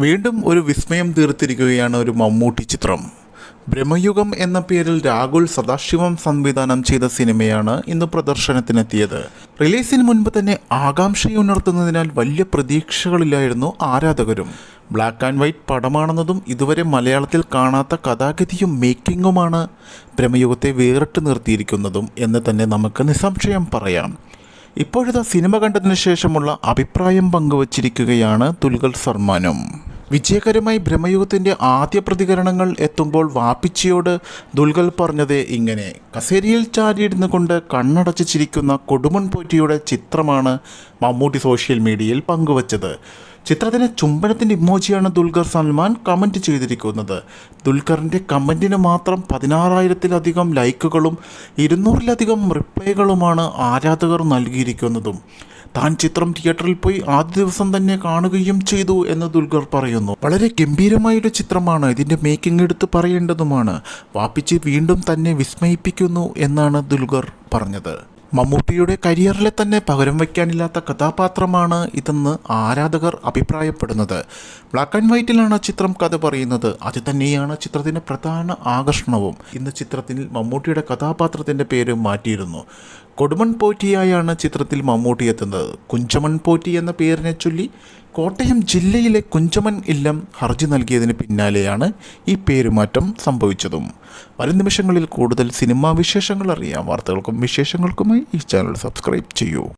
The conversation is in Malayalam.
വീണ്ടും ഒരു വിസ്മയം തീർത്തിരിക്കുകയാണ് ഒരു മമ്മൂട്ടി ചിത്രം. ബ്രഹ്മയുഗം എന്ന പേരിൽ രാഹുൽ സദാശിവം സംവിധാനം ചെയ്ത സിനിമയാണ് ഇന്ന് പ്രദർശനത്തിനെത്തിയത്. റിലീസിന് മുൻപ് തന്നെ ആകാംക്ഷയുണർത്തുന്നതിനാൽ വലിയ പ്രതീക്ഷകളിലായിരുന്നു ആരാധകരും. ബ്ലാക്ക് ആൻഡ് വൈറ്റ് പടമാണെന്നതും ഇതുവരെ മലയാളത്തിൽ കാണാത്ത കഥാഗതിയും മേക്കിങ്ങുമാണ് ബ്രഹ്മയുഗത്തെ വേറിട്ട് നിർത്തിയിരിക്കുന്നതും എന്ന് തന്നെ നമുക്ക് നിസ്സംശയം പറയാം. ഇപ്പോഴത്തെ സിനിമ കണ്ടതിന് ശേഷമുള്ള അഭിപ്രായം പങ്കുവച്ചിരിക്കുകയാണ് തുൽഗൽ സൽമാനും വിജയകരമായി ബ്രഹ്മയുഗത്തിന്റെ ആദ്യ പ്രതികരണങ്ങൾ എത്തുമ്പോൾ വാപ്പിച്ചിയോട് ദുൽഗൽ പറഞ്ഞത് ഇങ്ങനെ കസേരയിൽ ചാരിയിരുന്ന് കൊണ്ട് കണ്ണടച്ച് ചിരിക്കുന്ന കൊടുമൺ പോറ്റിയുടെ ചിത്രമാണ് മമ്മൂട്ടി സോഷ്യൽ മീഡിയയിൽ പങ്കുവച്ചത്. ചിത്രത്തിന് ചുംബനത്തിന്റെ ഇമോജിയാണ് ദുൽഖർ സൽമാൻ കമന്റ് ചെയ്തിരിക്കുന്നത്. ദുൽഖറിന്റെ കമന്റിന് മാത്രം പതിനാറായിരത്തിലധികം ലൈക്കുകളും ഇരുന്നൂറിലധികം റിപ്ലൈകളുമാണ് ആരാധകർ നൽകിയിരിക്കുന്നതും. താൻ ചിത്രം തിയേറ്ററിൽ പോയി ആദ്യ ദിവസം തന്നെ കാണുകയും ചെയ്തു എന്ന് ദുൽഖർ പറയുന്നു. വളരെ ഗംഭീരമായൊരു ചിത്രമാണ് ഇതിന്റെ മേക്കിംഗ് എടുത്ത് പറയേണ്ടതുമാണ്. വാപ്പിച്ച് വീണ്ടും തന്നെ വിസ്മയിപ്പിക്കുന്നു എന്നാണ് ദുൽഖർ പറഞ്ഞത്. മമ്മൂട്ടിയുടെ കരിയറിലെ തന്നെ പകരം വയ്ക്കാനില്ലാത്ത കഥാപാത്രമാണ് ഇതെന്ന് ആരാധകർ അഭിപ്രായപ്പെടുന്നത്. ബ്ലാക്ക് ആൻഡ് വൈറ്റിലാണ് ചിത്രം കഥ പറയുന്നത്. അത് തന്നെയാണ് ചിത്രത്തിന്റെ പ്രധാന ആകർഷണവും. ഇന്ന് ചിത്രത്തിൽ മമ്മൂട്ടിയുടെ കഥാപാത്രത്തിന്റെ പേര് മാറ്റിയിരുന്നു. കൊടുമൺ പോറ്റിയായാണ് ചിത്രത്തിൽ മമ്മൂട്ടി എത്തുന്നത്. കുഞ്ചമൺ പോറ്റി എന്ന പേരിനെ ചൊല്ലി കോട്ടയം ജില്ലയിലെ കുഞ്ചമൻ ഇല്ലം ഹർജി നൽകിയതിന് പിന്നാലെയാണ് ഈ പേരുമാറ്റം സംഭവിച്ചതും. വരും നിമിഷങ്ങളിൽ കൂടുതൽ സിനിമാ വിശേഷങ്ങൾ അറിയാം. വാർത്തകൾക്കും വിശേഷങ്ങൾക്കുമായി ഈ ചാനൽ സബ്സ്ക്രൈബ് ചെയ്യൂ.